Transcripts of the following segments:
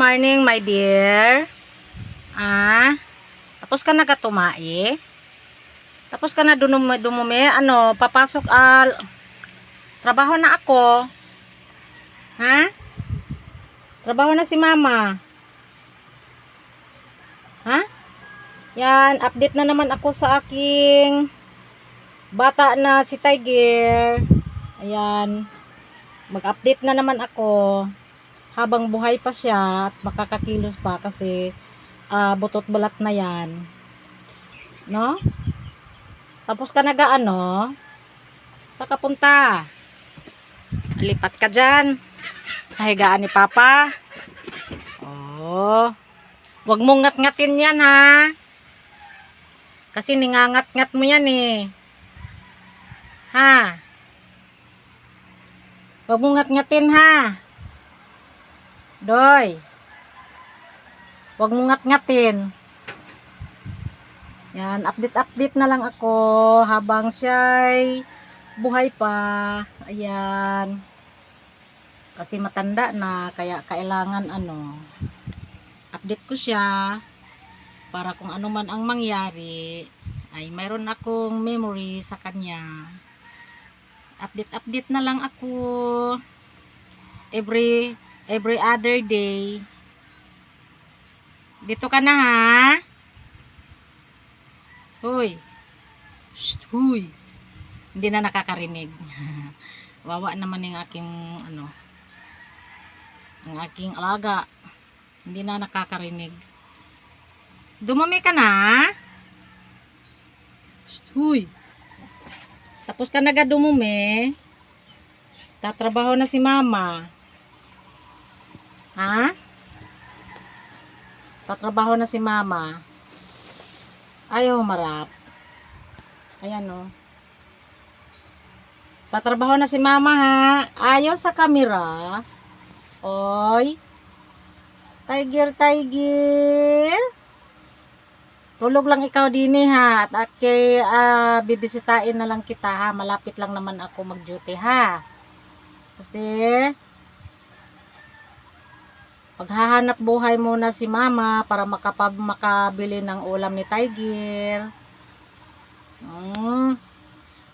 morning, my dear. Ah, tapos ka na katumai? Tapos ka na dumumi, dumumi? Ano, papasok al... trabaho na ako. Ha? Trabaho na si mama. Ha? Yan, update na naman ako sa aking bata na si Tiger. Ayan. Mag-update na naman ako habang buhay pa siya at makakakilos pa kasi ah, butot balat na yan. No? Tapos ka naga ano? Sa kapunta? Lipat ka dyan. Sa higaan ni Papa. Oh. Huwag mong ngat-ngatin yan ha. Kasi ningangat-ngat mo yan eh. Ha? Huwag mong ngat-ngatin ha. Doy. Huwag mong ngat-ngatin. Yan, update-update na lang ako habang siya'y buhay pa. Ayan. Kasi matanda na, kaya kailangan ano, update ko siya para kung ano man ang mangyari, ay mayroon akong memory sa kanya. Update-update na lang ako every every other day. Dito ka na ha? Hoy. Shh, huy. Hindi na nakakarinig. Wawa naman yung aking ano ang aking alaga. Hindi na nakakarinig. Dumami ka na? Shh, huy. Tapos ka naga dumumi. Tatrabaho na si mama. Ha? Tatrabaho na si mama. Ayaw humarap. Ayan o. Tatrabaho na si mama ha. Ayaw sa kamera. Oy. Tiger, tiger. Tulog lang ikaw din eh, ha. At okay, ah, bibisitain na lang kita ha. Malapit lang naman ako mag-duty ha. Kasi maghahanap buhay muna si mama para makapab makabili ng ulam ni Tiger. Mm.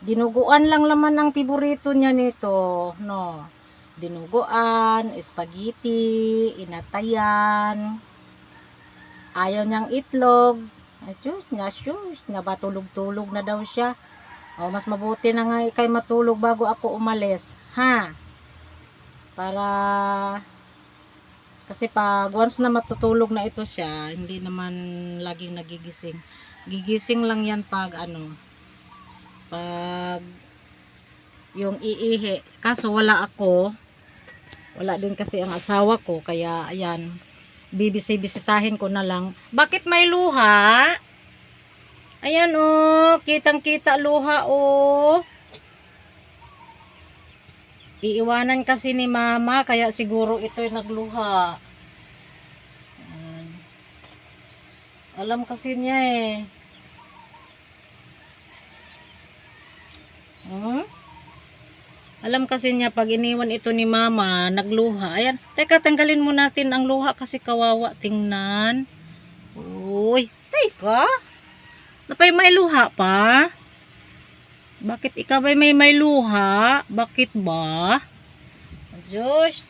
Dinuguan lang naman ang piborito niya nito, no. Dinuguan, spaghetti, inatayan. Ayaw niyang itlog. Ay, sus, nga sus, nga ba tulog-tulog na daw siya. O, mas mabuti na nga ikay matulog bago ako umalis. Ha? Para kasi pag once na matutulog na ito siya, hindi naman laging nagigising. Gigising lang yan pag ano, pag yung iihi. Kaso wala ako. Wala din kasi ang asawa ko. Kaya ayan, bibisi-bisitahin ko na lang. Bakit may luha? Ayan oh, kitang-kita luha oh. Iiwanan kasi ni mama, kaya siguro ito'y nagluha. Ayan. Alam kasi niya eh. Hmm? Alam kasi niya pag iniwan ito ni mama, nagluha. Ayan, teka tanggalin mo natin ang luha kasi kawawa tingnan. Uy, teka. Napay may luha pa? Bakit ikaw ay may may luha? Bakit ba? Diyos.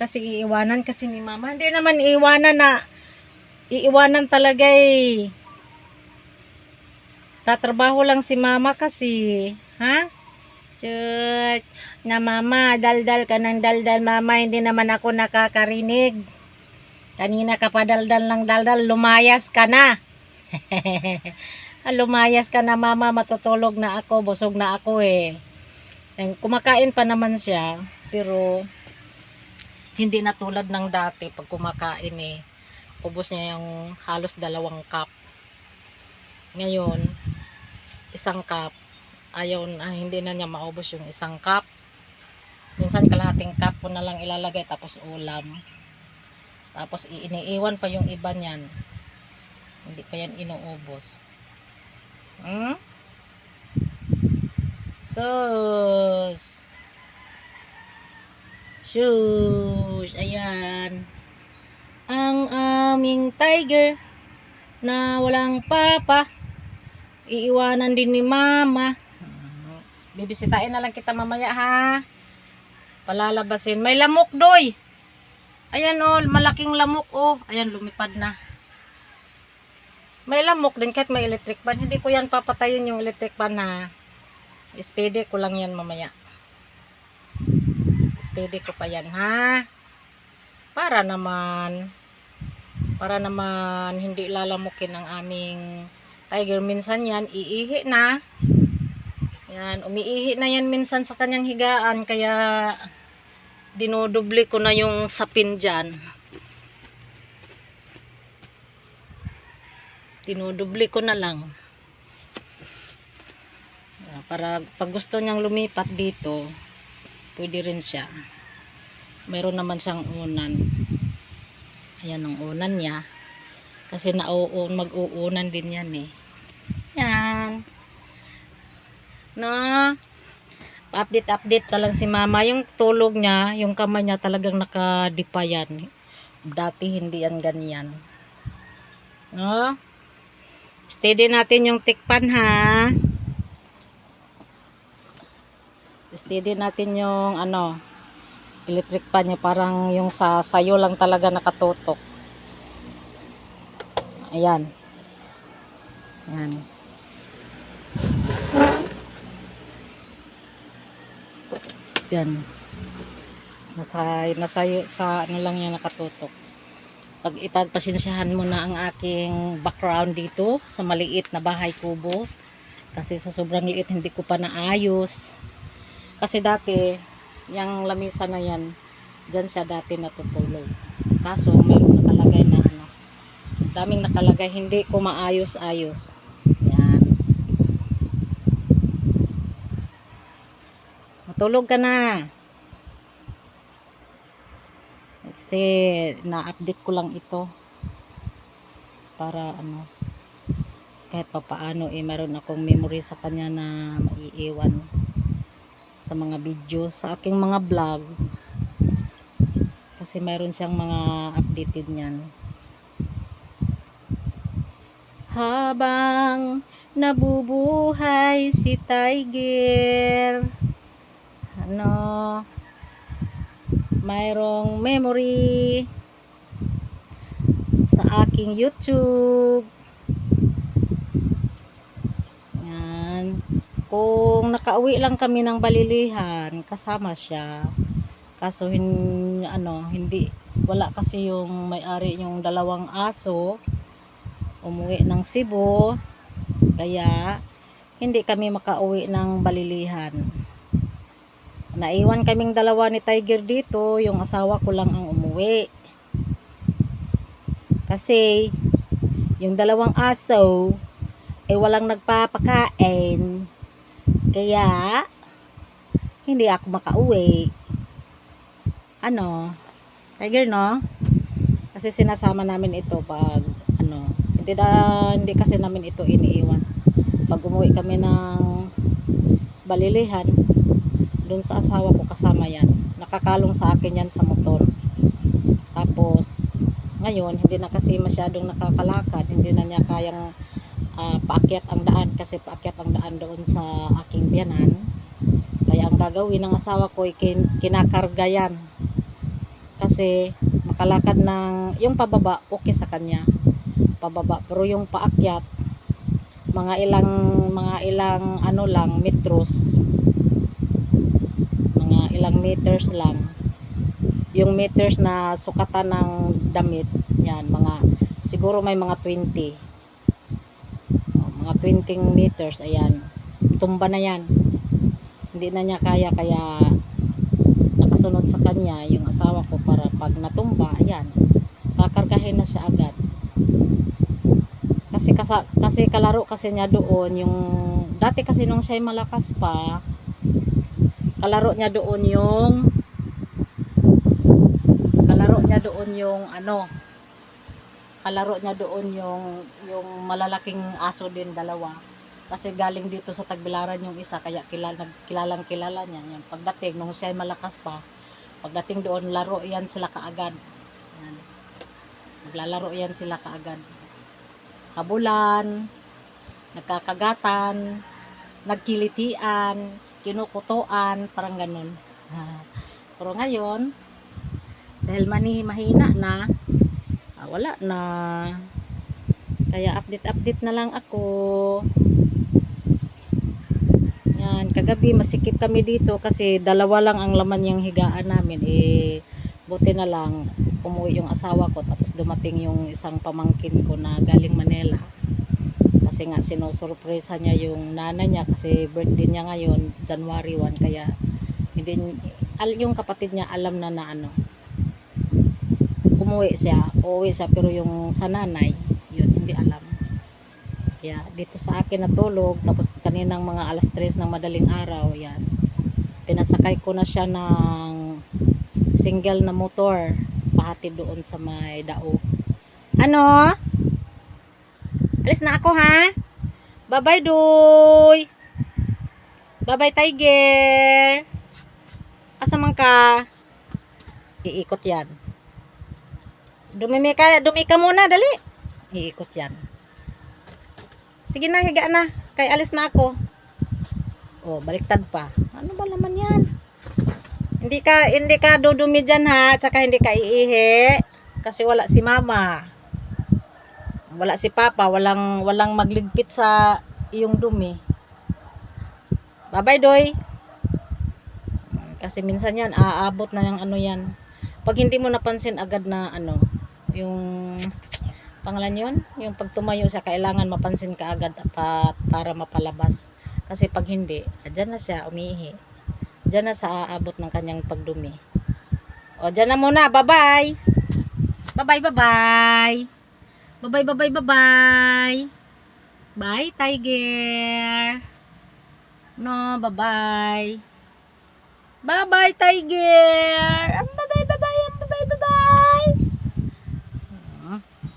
Kasi iiwanan kasi ni mama. Hindi naman iiwanan na. Iiwanan talaga eh. Tatrabaho lang si mama kasi. Ha? Diyos. Na mama, daldal ka ng daldal mama. Hindi naman ako nakakarinig. Kanina ka pa daldal ng daldal. Lumayas ka na. Lumayas ka na mama, matutulog na ako, busog na ako eh. And kumakain pa naman siya, pero hindi na tulad ng dati pag kumakain eh. Ubos niya yung halos dalawang cup. Ngayon, isang cup. Ayaw na, hindi na niya maubos yung isang cup. Minsan kalahating cup ko na lang ilalagay tapos ulam. Tapos iniiwan pa yung iba niyan. Hindi pa yan inuubos. Hmm? Sus. Shush. Ayan. ang aming tiger na walang papa. Iiwanan din ni mama. Bibisitain na lang kita mamaya ha. Palalabasin. May lamok doy. Ayan oh, malaking lamok oh. Ayan lumipad na. May lamok din kahit may electric fan. Hindi ko yan papatayin yung electric fan na steady ko lang yan mamaya. Steady ko pa yan ha. Para naman para naman hindi lalamukin ang aming tiger. Minsan yan iihi na. Yan, umiihi na yan minsan sa kanyang higaan kaya dinodubli ko na yung sapin dyan. Dinodubli ko na lang. Ah, Para pag gusto niyang lumipat dito, pwede rin siya. Meron naman siyang unan. Ayan ang unan niya. Kasi nauun, mag-uunan din yan eh. Yan. No. Pa-update-update na lang si mama. Yung tulog niya, yung kamay niya talagang nakadipa yan. Dati hindi yan ganyan. No. Steady natin yung tikpan ha. Steady natin yung ano, electric pan niya. Parang yung sa sayo lang talaga nakatutok. Ayan. Ayan. Yan. Nasa, nasa, sa ano lang yan nakatutok. Pag ipagpasensyahan mo na ang aking background dito sa maliit na bahay kubo. Kasi sa sobrang liit hindi ko pa naayos. Kasi dati, yung lamisa na yan, dyan siya dati natutulog. Kaso may nakalagay na ano, daming nakalagay, hindi ko maayos-ayos. Yan. Matulog ka na. Kasi na-update ko lang ito para ano kahit pa paano eh meron akong memory sa kanya na maiiwan sa mga video. Sa aking mga vlog kasi meron siyang mga updated niyan. Habang nabubuhay si Tiger ano mayroong memory sa aking YouTube. Yan. Kung nakauwi lang kami ng balilihan kasama siya. Kaso hin, ano hindi wala kasi yung may-ari yung dalawang aso. Umuwi ng Cebu. Kaya hindi kami makauwi ng balilihan naiwan kaming dalawa ni Tiger dito yung asawa ko lang ang umuwi. Kasi yung dalawang aso ay walang nagpapakain. Kaya hindi ako makauwi. Ano? Tiger no? Kasi sinasama namin ito pag ano hindi na hindi kasi namin ito iniiwan. Pag umuwi kami ng balilihan doon sa asawa ko kasama yan. Nakakalong sa akin yan sa motor. Tapos ngayon hindi na kasi masyadong nakakalakad. Hindi na niya kayang ah, paakyat ang daan kasi paakyat ang daan doon sa aking biyanan. Kaya ang gagawin ng asawa ko ay kin- kinakarga yan. Kasi makalakad ng yung pababa okay sa kanya. Pababa pero yung paakyat mga ilang mga ilang ano lang metros ilang meters lang. Yung meters na sukatan ng damit yan mga siguro may mga 20 Oh, mga 20 meters ayan. Tumba na yan. Hindi na niya kaya kaya nakasunod sa kanya yung asawa ko para pag natumba ayan kakargahin na siya agad. Kasi kasi kalaro kasi niya doon yung dati kasi nung siya malakas pa kalaro niya doon yung kalaro niya doon yung ano kalaro niya doon yung yung malalaking aso din dalawa kasi galing dito sa Tagbilaran yung isa kaya kilala, kilalang kilala niya yan. pagdating nung siya malakas pa pagdating doon laro yan sila kaagad yan. Maglalaro yan sila kaagad. Kabulan, nagkakagatan, nagkilitian, kinukutuan, parang ganun. Pero ngayon, dahil mani mahina na, ah, wala na. Kaya update-update na lang ako. Yan, kagabi masikip kami dito kasi dalawa lang ang laman yung higaan namin. Eh, buti na lang umuwi yung asawa ko tapos dumating yung isang pamangkin ko na galing Manila. Kasi nga sinusurpresa niya yung nanay niya kasi birthday niya ngayon, January 1 kaya hindi yung kapatid niya alam na na ano umuwi siya, uuwi siya pero yung sa nanay, yun hindi alam. Kaya dito sa akin natulog tapos kaninang mga alas 3 ng madaling araw, yan. Pinasakay ko na siya ng single na motor pahati doon sa may dao. Ano? Alis na ako ha? Bye-bye, Doy. Bye-bye, Tiger. Asa man ka? Iikot yan. Dumimi ka, dumi ka muna, dali. Iikot yan. Sige na, higa na. Kay alis na ako. Oh, baliktad pa. Ano ba naman yan? Hindi ka, hindi ka dudumi dyan ha. Tsaka hindi ka iihi. Kasi wala si mama. Wala si papa. Walang, walang magligpit sa iyong dumi. Bye-bye, Doy. Kasi minsan yan, aabot na yung ano yan. Pag hindi mo napansin agad na ano, yung pangalan yun, yung pag tumayo siya, kailangan mapansin ka agad pa, para mapalabas. Kasi pag hindi, dyan na siya, umihi. Dyan na sa aabot ng kanyang pagdumi. O, dyan na muna. Bye-bye. Bye-bye, bye-bye. Bye-bye, bye-bye, bye-bye. Bye, tiger. No, bye-bye. Bye-bye, tiger.